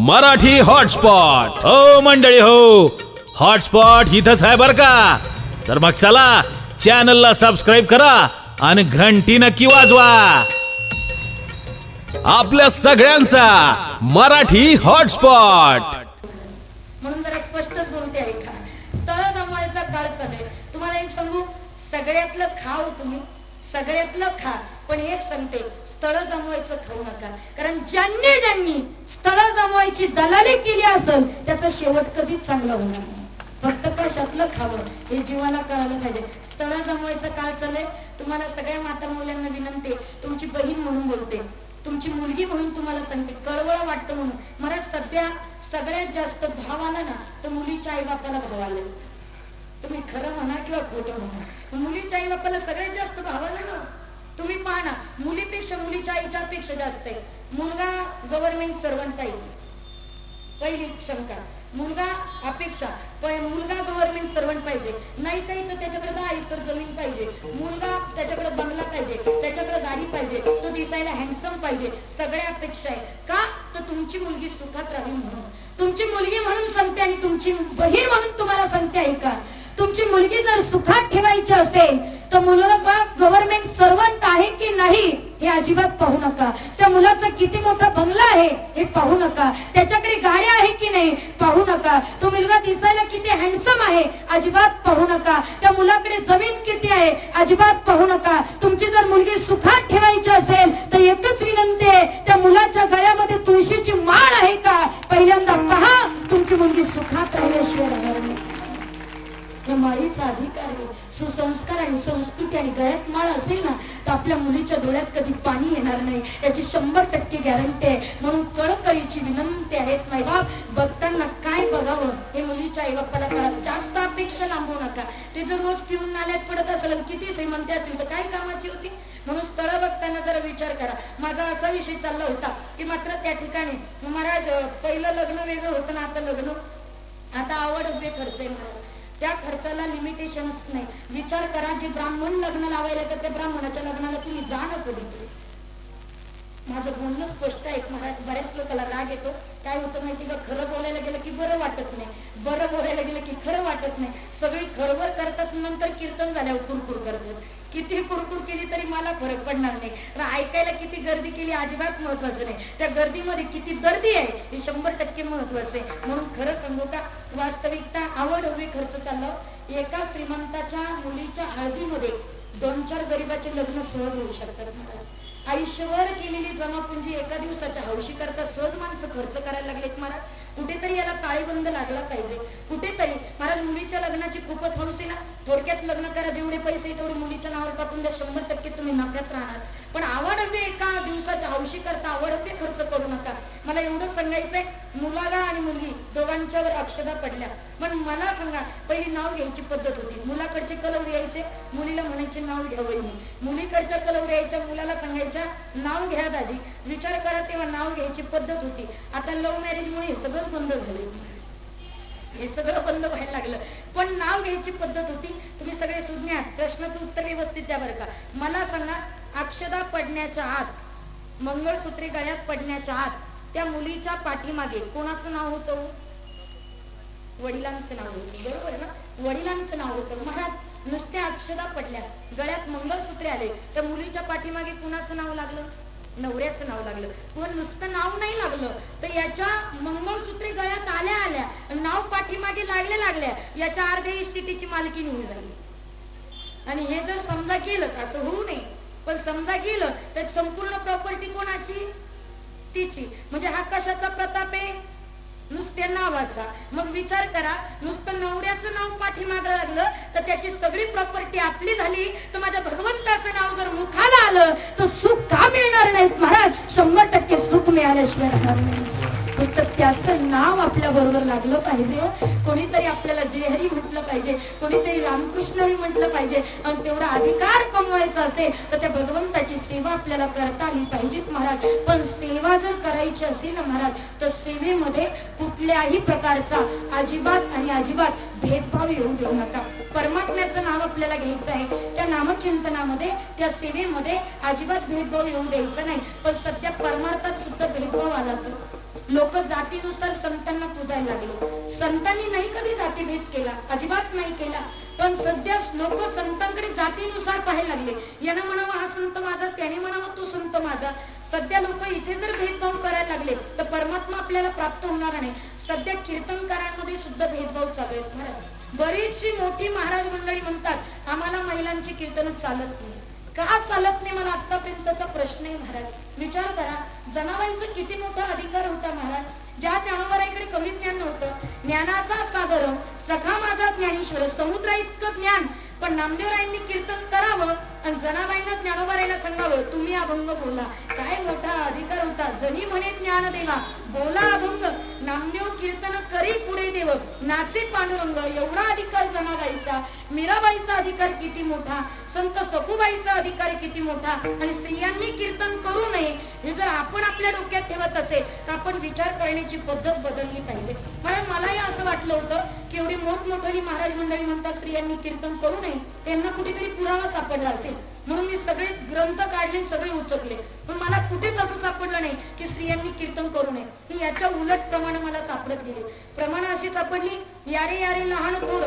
Marathi hotspot. हो मंडळी हो. हॉटस्पॉट इथंच आहे बर का? तर मग चला चॅनलला सबस्क्राईब करा आणि घंटी नक्की वाजवा. आपल्या सगळ्यांचा मराठी हॉटस्पॉट. म्हणून जरा स्पष्टच बोलते ऐका तळ स्थळ काळ चालेल तुम्हाला एक सांगू? सगळ्यातलं खाऊ तुम्ही. सगळ्यातलं खा. पण एक सांगते स्थळ जमवायचं खाऊ नका. कारण ज्यांनी ज्यांनी स्थळ जमवायची दलाली केली असेल त्याचा शेवट कधीच चांगला होणार नाही. फक्त कशातलं खावं हे जीवाला कळालं पाहिजे. स्थळ जमवायचं काळ चालय तुम्हाला सगळ्या माता मुलांना विनंती तुमची बहीण म्हणून बोलते. तुमची मुलगी म्हणून तुम्हाला सांगते. कळवळ वाटतं म्हणून. मला सध्या सगळ्यात जास्त भाव आला ना तर मुलीच्या आई बापाला भाव आला तुम्ही खरं म्हणा किंवा खोटं म्हणा. मुलीच्या आई बापाला सगळ्यात जास्त भाव आला ना तुम्ही पहा ना मुलीपेक्षा मुलीच्या आईच्या पेक्षा जास्त आहे. मुलगा गव्हर्नमेंट सर्वंट पाहिजे पहिली शंका. मुलगा अपेक्षा मुलगा गव्हर्नमेंट सर्वंट पाहिजे. नाही काही तर त्याच्याकडे दहा एकर जमीन पाहिजे. मुलगा त्याच्याकडे बंगला पाहिजे त्याच्याकडे गाडी पाहिजे तो दिसायला हँडसम पाहिजे सगळ्या अपेक्षा आहे. का? तर तुमची मुलगी सुखात राहील म्हणून. तुमची मुलगी म्हणून सांगते आणि तुमची बहीण म्हणून तुम्हाला सांगते आहे का? तुमची मुलगी जर सुखात ठेवायची असेल तर मुलगा गव्हर्नमेंट सर्वंट आहे की नाही हे अजिबात पाहू नका. त्या मुलाचा किती मोठा बंगला आहे हे पाहू नका. त्याच्याकडे गाड्या आहे की नाही पाहू नका. तो मुलगा दिसायला किती हँडसम आहे अजिबात पाहू नका. त्या मुलाकडे जमीन किती आहे अजिबात पाहू नका. तुमची जर मुलगी सुखात ठेवायची असेल तर एकच विनंती आहे त्या मुलाच्या गळ्यामध्ये तुळशीची माळ आहे का? पहिल्यांदा पहा तुमची मुलगी सुखात राहिल्याशिवाय राहणार नाही. माळीचा अधिकार आहे सुसंस्कार आणि संस्कृती आणि गळ्यात माळ असेल ना तर आपल्या मुलीच्या डोळ्यात कधी पाणी येणार नाही. याची शंभर टक्के गॅरंटी आहे. म्हणून कळकळीची विनंती आहेत मायबाप बघताना काय बघावं? हे मुलीच्या आईबापाला कळत जास्त अपेक्षा लांबवू नका. ते जर रोज पिऊन नाल्यात पडत असेल किती श्रीमंती असेल तर काय कामाची होती? म्हणून स्थळ बघताना जरा विचार करा. माझा असा विषय चालला होता की मात्र त्या ठिकाणी महाराज पहिलं लग्न वेगळं होतं ना आता लग्न आता आवड उभे खर्च आहे महाराज. त्या खर्चाला लिमिटेशनच नाही. विचार करा जे ब्राह्मण लग्न लावायला तर त्या ब्राह्मणाच्या लग्नाला तुम्ही जा नको कधीतरी माझं बोलणं स्पष्ट आहे. महाराज बऱ्याच लोकांना राग येतो. काय होतं माहिती का? खरं बोलायला गेलं की बरं वाटत नाही. बरं बोलायला गेलं की खरं वाटत नाही. सगळी खरवर करतात नंतर कीर्तन झाल्यावर कुरकुर करतात. किती कुरकुर केली तरी मला फरक पडणार नाही. ऐकायला किती गर्दी केली अजिबात महत्वाचं नाही. त्या गर्दीमध्ये किती गर्दी आहे हे शंभर टक्के महत्वाचं आहे. म्हणून खरं सांगू का? वास्तविकता आवड हवी खर्च चाललं. एका श्रीमंताच्या मुलीच्या हळदीमध्ये दोन चार गरीबाचे लग्न सहज होऊ शकतात. महाराज आयुष्यभर केलेली जमापुंजी एका दिवसाच्या हौशी करता सहज माणसं खर्च करायला लागलेत महाराज. कुठेतरी याला ताळेबंद लागला पाहिजे. कुठेतरी महाराज मुलीच्या लग्नाची खूपच हौस आहे ना? थोडक्यात लग्न करा जेवढे पैसे तेवढे मुलीच्या नावावर टाकून द्या. शंभर टक्के तुम्ही नफ्यात राहणार. पण आवड हवे एका दिवसाच्या हौशी करता आवड हवे खर्च करू नका. मला एवढं सांगायचंय मुलाला आणि मुलगी दोघांच्यावर अक्षदा पडल्या. पण मला सांगा पहिली नाव घ्यायची पद्धत होती. मुलाकडचे कलवर यायचे मुलीला म्हणायचे नाव घ्या वहिनी मुलीकडच्या कलवर यायच्या मुलाला सांगायच्या नाव घ्या दाजी. विचार करा तेव्हा नाव घ्यायची पद्धत होती. आता लव्ह मॅरेजमुळे हे सगळं बंद झालं हे सगळं बंद व्हायला लागलं. पण नाव घ्यायची पद्धत होती. तुम्ही सगळे सुज्ञ आहात प्रश्नाचं उत्तर व्यवस्थित द्या बरं का. मला सांगा अक्षदा पडण्याच्या आत मंगळसूत्रे गळ्यात पडण्याच्या आत त्या मुलीच्या पाठीमागे कोणाचं नाव होतं हो? वडिलांचं नाव होतं. बरोबर ना? वडिलांचं नाव होतं. महाराज नुसत्या अक्षदा पडल्या. गळ्यात मंगळसूत्रे आले. तर मुलीच्या पाठीमागे कुणाचं नाव लागलं? नवऱ्याचं नाव लागलं. किंवा नुसतं नाव नाही लागलं. तर याच्या मंगळसूत्रे गळ्यात आल्या आल्या. नाव पाठीमागे लागल्या लागल्या. याच्या अर्ध्या इष्टिटीची मालकी निघून झाली. आणि हे जर समजा गेलंच असं होऊ नये. पण समजा गेलं तर संपूर्ण प्रॉपर्टी कोणाची? तिची. म्हणजे हा कशाचा प्रताप आहे? नुसत्या नावाचा. मग विचार करा नुसतं नवऱ्याचं नाव पाठीमागं लागलं तर त्याची सगळी प्रॉपर्टी आपली झाली तर माझ्या भगवंताचं नाव जर मुखाला आलं तर सुख का मिळणार नाहीत महाराज? शंभर टक्के सुख मिळाल्याशिवाय राहणार नाही. फक्त त्याचं नाव आपल्या बरोबर लागलं पाहिजे. कोणीतरी आपल्याला जे हरी पाहिजे. कोणीतरी रामकृष्णही म्हटलं पाहिजे. आणि तेवढा अधिकार कमवायचा असेल तर त्या भगवंताची सेवा आपल्याला करता आली पाहिजे महाराज. पण सेवा जर करायची असेल ना महाराज तर सेवेमध्ये कुठल्याही प्रकारचा अजिबात आणि अजिबात भेदभाव येऊ देऊ नका. परमात्म्याचं नाव आपल्याला घ्यायचं आहे. त्या नामचिंतनामध्ये त्या सेवेमध्ये अजिबात भेदभाव येऊ द्यायचा नाही. पण सध्या परमार्थात सुद्धा भेदभाव आला तर लोक जातीनुसार संतांना पूजायला लागले. संतांनी नाही कधी जातीभेद केला अजिबात नाही केला पण सध्या लोक संतांकडे जातीनुसार पाहायला लागले. यानं म्हणावं हा संत माझा त्याने म्हणावं तो संत माझा. सध्या लोक इथे जर भेदभाव करायला लागले तर परमात्मा आपल्याला प्राप्त होणार नाही. सध्या कीर्तनकारांमध्ये सुद्धा भेदभाव चालू आहेत. महाराज बरीचशी मोठी महाराज मंडळी म्हणतात आम्हाला महिलांची कीर्तन चालत नाही. का चालत नाही मला आतापर्यंतचा प्रश्न आहे महाराज? विचार करा. जनावरांचा किती मोठा अधिकार होता महाराज? ज्या ज्ञानोबराईकडे कमी ज्ञान नव्हतं. ज्ञानाचा सागर सखा माझा ज्ञानेश्वर समुद्र इतकं ज्ञान. पण नामदेवरायांनी कीर्तन करावं आणि जनाबाईनं ज्ञानोबरायला सांगावं. तुम्ही अभंग बोला. काय मोठा अधिकार होता? जनी म्हणे ज्ञान देवा बोला अभंग नामदेव कीर्तन करी पुढे देव. नाचे पांडुरंग एवढा अधिकार जनाबाईचा. मीराबाईचा अधिकार किती मोठा? संत सखुबाईचा अधिकार किती मोठा? आणि स्त्रियांनी कीर्तन करू नये हे जर आपण आपल्या डोक्यात ठेवत असेल तर आपण विचार करण्याची पद्धत बदलली पाहिजे. मला मलाही असं वाटलं होतं की एवढी महाराज मंडळी म्हणतात स्त्रियांनी कीर्तन करू नये. त्यांना कुठेतरी पुरावा सापडला असेल. म्हणून मी सगळे ग्रंथ काढले सगळे उचकले पण मला कुठेच असं सापडलं नाही की स्त्रियांनी कीर्तन करू नये. ही याच्या उलट प्रमाण मला सापडत गेले. प्रमाण अशी सापडली यारे यारे लहान थोर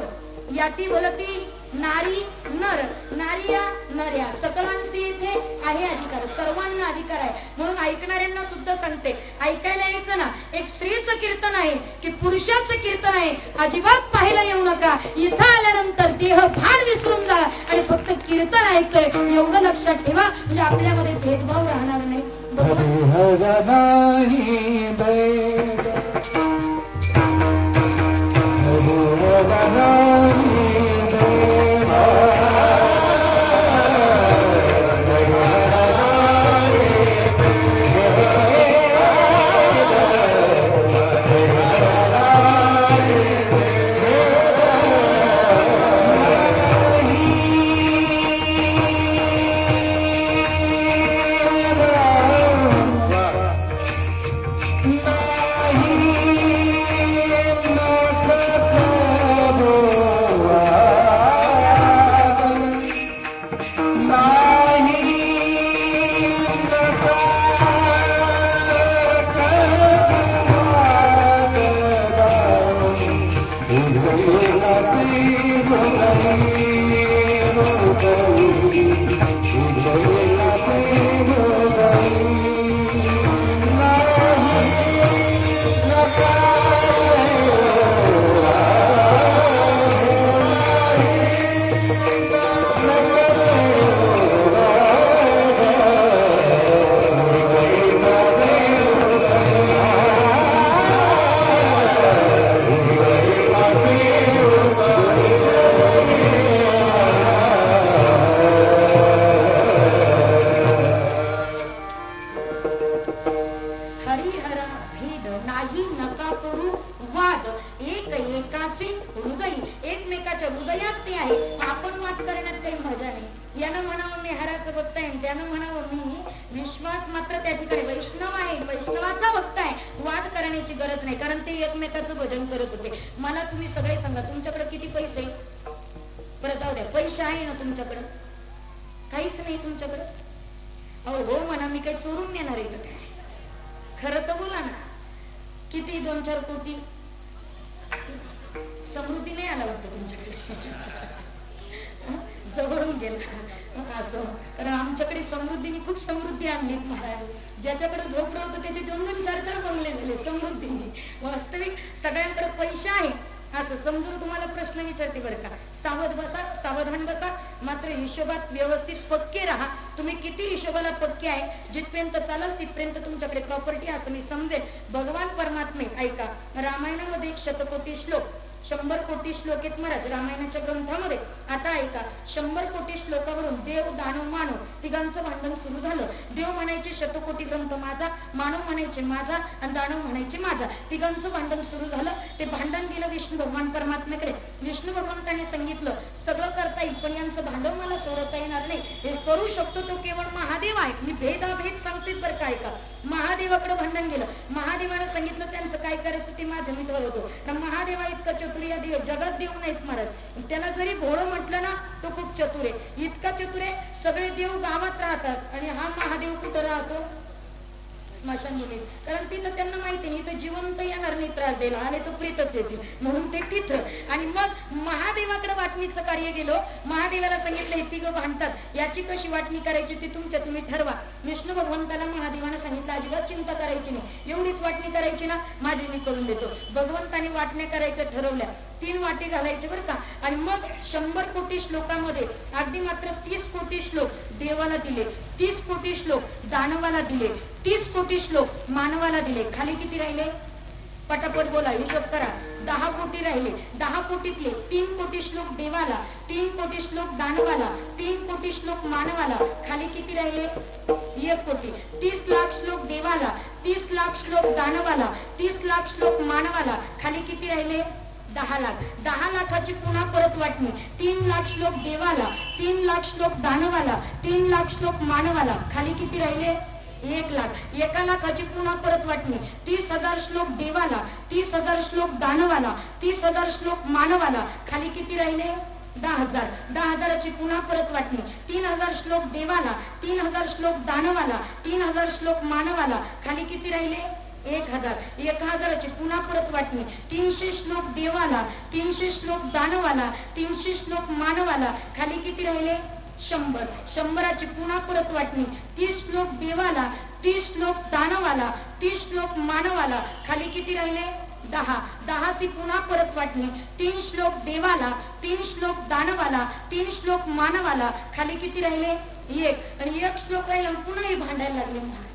याती भलती नारी नर नारिया नर्या. सकलांशी इथे आहे अधिकार सर्वांना अधिकार आहे. म्हणून ऐकणाऱ्यांना सुद्धा सांगते ऐकायला यायचं ना एक स्त्रीचं कीर्तन आहे की पुरुषाचं कीर्तन आहे. अजिबात पाहायला येऊ नका. इथं आल्यानंतर देह भान विसरून जा आणि फक्त कीर्तन ऐकतोय. एवढं लक्षात ठेवा. म्हणजे आपल्यामध्ये भेदभाव राहणार नाही नका करू वाद. एक एकाचे हृदय एकमेकाच्या हृदयात ते आहे. आपण वाद करण्यात काही मजा नाही. यानं म्हणावं मी हराचं भक्त आहे त्यानं म्हणावं मी विश्वास मात्र त्या ठिकाणी वैष्णव आहे. वैष्णवाचा भक्त आहे. वाद करण्याची गरज नाही. कारण ते एकमेकाचं भजन करत होते. मला तुम्ही सगळे सांगा तुमच्याकडे किती पैसे बरं जाऊ द्या. पैसे आहे ना तुमच्याकडं? काहीच नाही तुमच्याकडं? अहो हो म्हणा मी काही चोरून नेणार आहे का? काय खरं तर बोला ना. किती? दोन चार कोटी? समृद्धी नाही आला वाटत तुमच्याकडे? जवळून गेला. असं. कारण आमच्याकडे समृद्धीने खूप समृद्धी आणली महाराज. ज्याच्याकडे झोपडं होतं त्याचे दोन दोन चार चार बंगले झाले समृद्धीने. वास्तविक सगळ्यांकडे पैसे आहे असं समजून तुम्हाला प्रश्न विचारते बरं का. सावध बसा सावधान बसा मात्र हिशोबात व्यवस्थित पक्के राहा. तुम्ही किती हिशोबाला पक्के आहे जिथपर्यंत चालाल तिथपर्यंत तुमच्याकडे प्रॉपर्टी असं मी समजेल भगवान परमात्मे ऐका रामायणामध्ये शतकोटी श्लोक शंभर कोटी श्लोक आहेत महाराज रामायणाच्या ग्रंथामध्ये. आता ऐका शंभर कोटी श्लोकावरून देव दानव मानव तिघांचं भांडण सुरू झालं. देव म्हणायचे शतकोटी ग्रंथ माझा मानव म्हणायचे माझा आणि दानव म्हणायचे माझा. तिघांचं भांडण सुरू झालं. ते भांडण गेलं विष्णू भगवान परमात्म्याकडे. विष्णू भगवंताने सांगितलं सगळं करता येईल पण यांचं भांडण मला सोडवता येणार नाही. हे करू शकतो तो केवळ महादेव आहे. मी भेदाभेद सांगते बरं काय का महादेवाकडे भांडण गेलं. महादेवानं सांगितलं त्यांचं काय करायचं ते माझं मी ठरवतो तर महादेवा इतकं चतुर देव जगात देव नाहीत म्हणत त्याला जरी भोळं म्हटलं ना तो खूप चतुर आहे. इतका चतुर आहे सगळे देव गावात राहतात. आणि हा महादेव कुठं राहतो? स्मशानभूमीत. कारण तिथं त्यांना माहिती नाही इथं जिवंत येणार नाही त्रास द्यायला आणि तर प्रीतच येतील. म्हणून ते तिथं. आणि मग महादेवाकडे वाटणीचं कार्य गेलो. महादेवाला सांगितलं हे तिघं भांडतात. याची कशी वाटणी करायची ती तुमच्या तुम्ही ठरवा. विष्णू भगवंताला महादेवानं सांगितलं अजिबात चिंता करायची नाही. एवढीच वाटणी करायची ना माझी मी करून देतो. भगवंताने वाटण्या करायच्या ठरवल्या. तीन वाटे घालायचे बरं का? आणि मग शंभर कोटी श्लोकामध्ये अगदी मात्र तीस कोटी श्लोक देवाला दिले तीस कोटी श्लोक दानवाला दिले तीस कोटी श्लोक मानवाला दिले. खाली किती राहिले? पटापट बोला हिशोब करा. दहा कोटी राहिले. दहा कोटीतले तीन कोटी श्लोक देवाला तीन कोटी श्लोक दानवाला तीन कोटी श्लोक मानवाला. खाली किती राहिले? एक कोटी. तीस लाख श्लोक देवाला तीस लाख श्लोक दानवाला तीस लाख श्लोक मानवाला. खाली किती राहिले? दहा लाख. दहा लाखाची पुन्हा परत वाटणी. तीन लाख श्लोक देवाला तीन लाख श्लोक दानवाला तीन लाख श्लोक मानवाला. खाली किती राहिले? एक लाख. एका लाखाची पुन्हा परत वाटणी. तीस हजार श्लोक देवाला तीस हजार श्लोक दानवाला तीस हजार श्लोक मानवाला. खाली किती राहिले? दहा हजार. दहा हजाराची पुन्हा परत वाटणी. तीन हजार श्लोक देवाला तीन हजार श्लोक दानवाला तीन हजार श्लोक मानवाला. खाली किती राहिले? एक हजार. एक हजाराची पुन्हा परत वाटणी. तीनशे श्लोक देवाला तीनशे श्लोक दानवाला तीनशे श्लोक मानवाला. खाली किती राहिले? शंभर. शंभराची पुन्हा परत वाटणी. तीस श्लोक देवाला तीस श्लोक दानवाला तीस श्लोक मानवाला. खाली किती राहिले? दहा. दहाची पुन्हा परत वाटणी. तीन श्लोक देवाला तीन श्लोक दानवाला तीन श्लोक मानवाला. खाली किती राहिले? एक. आणि एक श्लोक राहिले पुन्हा हे भांडायला लागले.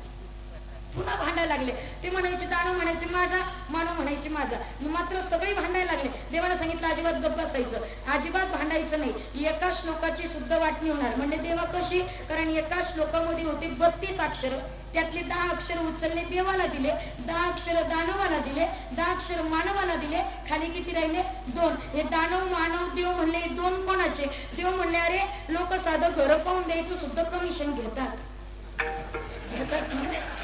पुन्हा भांडायला लागले. ते म्हणायचे दानव म्हणायचे माझा मानव म्हणायचे माझा. मात्र सगळे भांडायला लागले. देवाला सांगितलं अजिबात गप्प बसायचं. अजिबात भांडायचं नाही. एका श्लोकाची सुद्धा वाटणी होणार. म्हणजे देवा कशी? कारण एका श्लोकामध्ये होते बत्तीस अक्षर. त्यातले दहा अक्षर उचलले देवाला दिले. दहा अक्षर दानवाला दिले. दहा अक्षर मानवाला दिले. खाली किती राहिले? दोन. हे दानव मानव देव म्हणले दोन कोणाचे? देव म्हणले अरे लोक साधं घर पाहून द्यायचं सुद्धा कमिशन घेतात. घेतात म्हणजे?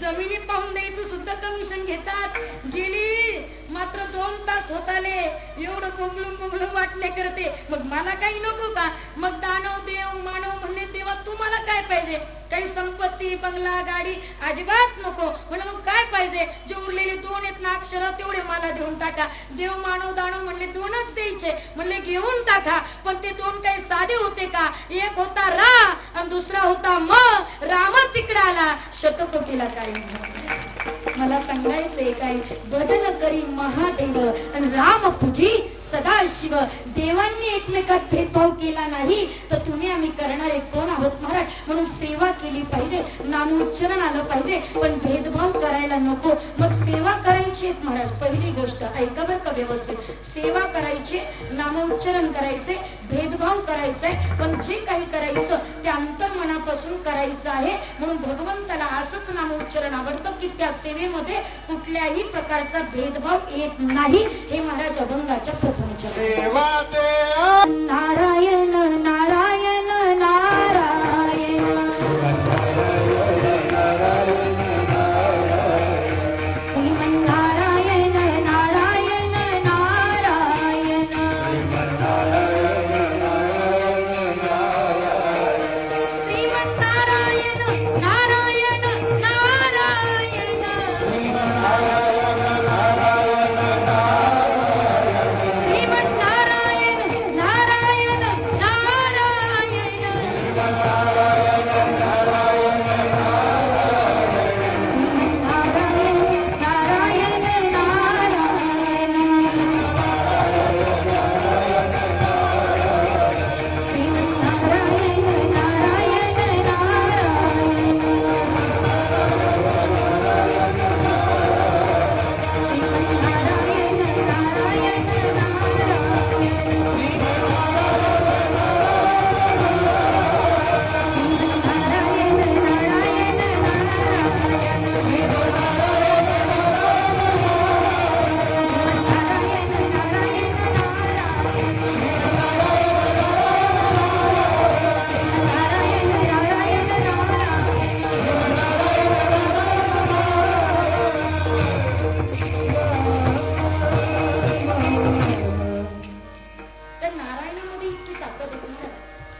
जमिनी पाहून द्यायचं सुद्धा कमिशन घेतात. गेली मात्र दोन तास होत आले. एवढं बुमलूम बुमलूम वाटणे करते. मग मला काही नको का? मग दानव देव मानव म्हणले तेव्हा तुम्हाला काय पाहिजे? काही संपत्ती बंगला गाडी अजिबात नको. म्हणलं मग काय पाहिजे? जे उरलेले दोन आहेत ना अक्षर तेवढे मला देऊन टाका. देव मानव दानव म्हणले दोनच द्यायचे. म्हणले घेऊन टाका. पण ते दोन काही साधे होते का? एक होता रा आणि दुसरा होता म रामा तिकडाला शतकोटीला काय मला सांगायचंय काय भजन करी महादेव आणि राम पूजी सदा शिव देवांनी एकमेकात भेदभाव केला नाही तर तुम्ही आम्ही करणारे कोण आहोत महाराज? म्हणून सेवा केली पाहिजे नामोच्चारण आलं पाहिजे पण भेदभाव करायला नको. मग सेवा करायची महाराज पहिली गोष्ट ऐका बर का व्यवस्थित. सेवा करायची नामोच्चारण करायचे भेदभाव करायचाय पण जे काही करायचं ते अंतर्मनापासून करायचं आहे. म्हणून भगवंताला असंच नामोच्चारण आवडतं की त्या सेवेमध्ये कुठल्याही प्रकारचा भेदभाव येत नाही. हे महाराज अभंगाच्या प्रथमच्या सेवा ते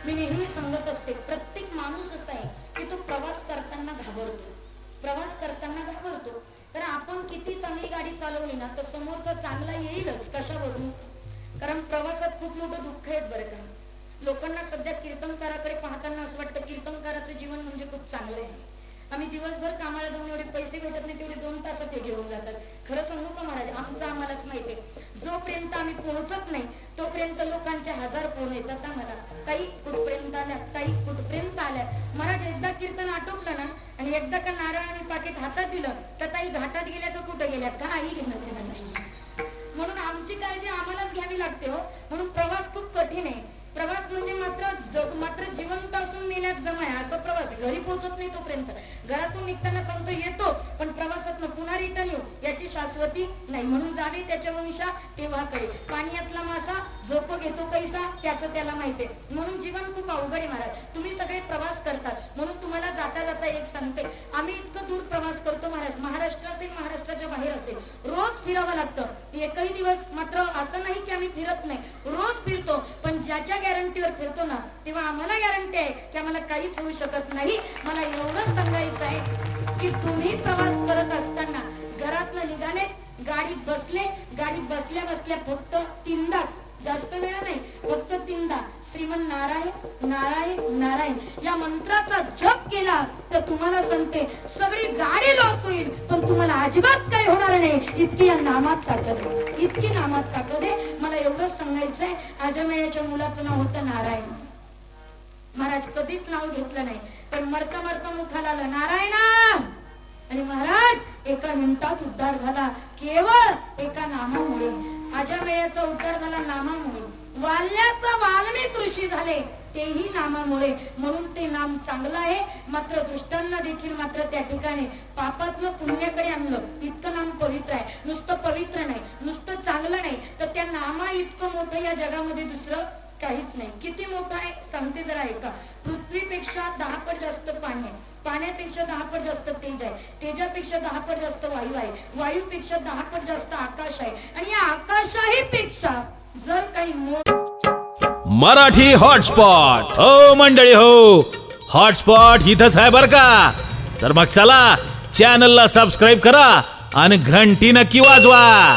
मी नेहमी सांगत असते प्रत्येक माणूस असा आहे की तो प्रवास करताना घाबरतो. प्रवास करताना घाबरतो. तर आपण किती चांगली गाडी चालवली ना तर समोरचा चांगला येईलच कशावरून? कारण प्रवासात खूप मोठं दुःख आहेत बरं का. लोकांना सध्या कीर्तनकाराकडे पाहताना असं वाटतं कीर्तनकाराचं जीवन म्हणजे खूप चांगलं आहे. आम्ही दिवसभर कामाला जाऊन एवढे पैसे भेटत नाही तेवढे दोन तासात ते घेऊन जातात. खरं सांगू का महाराज? आमचं आम्हालाच माहिती आहे. जोपर्यंत आम्ही पोहोचत नाही तोपर्यंत लोकांचे हजार फोन येतात आम्हाला काही कुठपर्यंत आल्या काही कुठपर्यंत आल्या. महाराज एकदा कीर्तन आटोपलं ना आणि एकदा का नारायणाने पाकिट हातात दिलं तर ताई घाटात गेल्या तर कुठं गेल्या? काही घेणं देणं नाही. म्हणून आमची काळजी आम्हालाच घ्यावी लागते हो. म्हणून प्रवास खूप कठीण आहे. प्रवास म्हणजे मात्र जग मात्र जिवंत असून मेल्यात जमाय असा प्रवास घरी पोहोचत नाही तोपर्यंत. घरातून निघताना सांगतो येतो. पण प्रवासात पुन्हा रिटर्न येऊ याची शाश्वती नाही. म्हणून जावे त्याच्या वंशा तेव्हाकडे पाण्यातला मासा झोप घेतो कैसा त्याचं त्याला माहितीये म्हणून जीवन खूप अवघड आहे महाराज. तुम्ही सगळे प्रवास करतात. म्हणून तुम्हाला जाता जाता एक सांगते. आम्ही इतकं दूर प्रवास करतो महाराज. महाराष्ट्र असेल महाराष्ट्राच्या बाहेर असेल. रोज फिरावं लागतं. एकही दिवस मात्र असं नाही की आम्ही फिरत नाही. रोज फिरतो. ज्याच्या गॅरंटीवर फिरतो ना तेव्हा आम्हाला गॅरंटी आहे की आम्हाला काहीच होऊ शकत नाही. मला एवढंच सांगायचं आहे की तुम्ही प्रवास करत असताना घरातनं निघाले गाडीत बसले गाडीत बसल्या बसल्या फक्त तीनदाच जास्त वेळा नाही फक्त तीनदा. श्रीमन नारायण नारायण नारायण. या मंत्राचा जप केला तर तुम्हाला सांगते सगळी गाडी लॉस होईल पण तुम्हाला अजिबात काही होणार नाही. इतकी या नामात ताकद आहे. इतकी नामात ताकद आहे. मला एवढंच सांगायचंय आजमेळ्याच्या मुलाचं नाव होतं नारायण. महाराज कधीच नाव घेतलं नाही पण मरता मरता मुखाला आलं नारायणा! आणि महाराज एका मिनिटात उद्धार झाला. केवळ एका नामामुळे. माझ्या वेळेचा उत्तर झाला नामामुळे. वाल्याचा वाल्मिक ऋषी झाले तेही नामामुळे. म्हणून ते नाम चांगलं आहे. मात्र दुष्टांना देखील मात्र त्या ठिकाणी पापातलं पुण्याकडे आणलं. इतकं नाम पवित्र आहे. नुसतं पवित्र नाही नुसतं चांगलं नाही. तर त्या नामा इतकं मोठं या जगामध्ये दुसरं काहीच नाही. किती मोठा आहे सांगते जरा ऐका. पृथ्वीपेक्षा दहा पट जास्त पाणी आहे. पाण्यापेक्षा दहा पट जास्त तेज आहे. तेजापेक्षा दहा पट जास्त वायू आहे. वायूपेक्षा दहा पट जास्त आकाश आहे. आणि या आकाशाही पेक्षा जर काही मराठी हॉटस्पॉट. हो मंडळी हो. हॉटस्पॉट इथंच आहे बर का? तर मग चला चॅनलला सबस्क्राईब करा आणि घंटी नक्की वाजवा.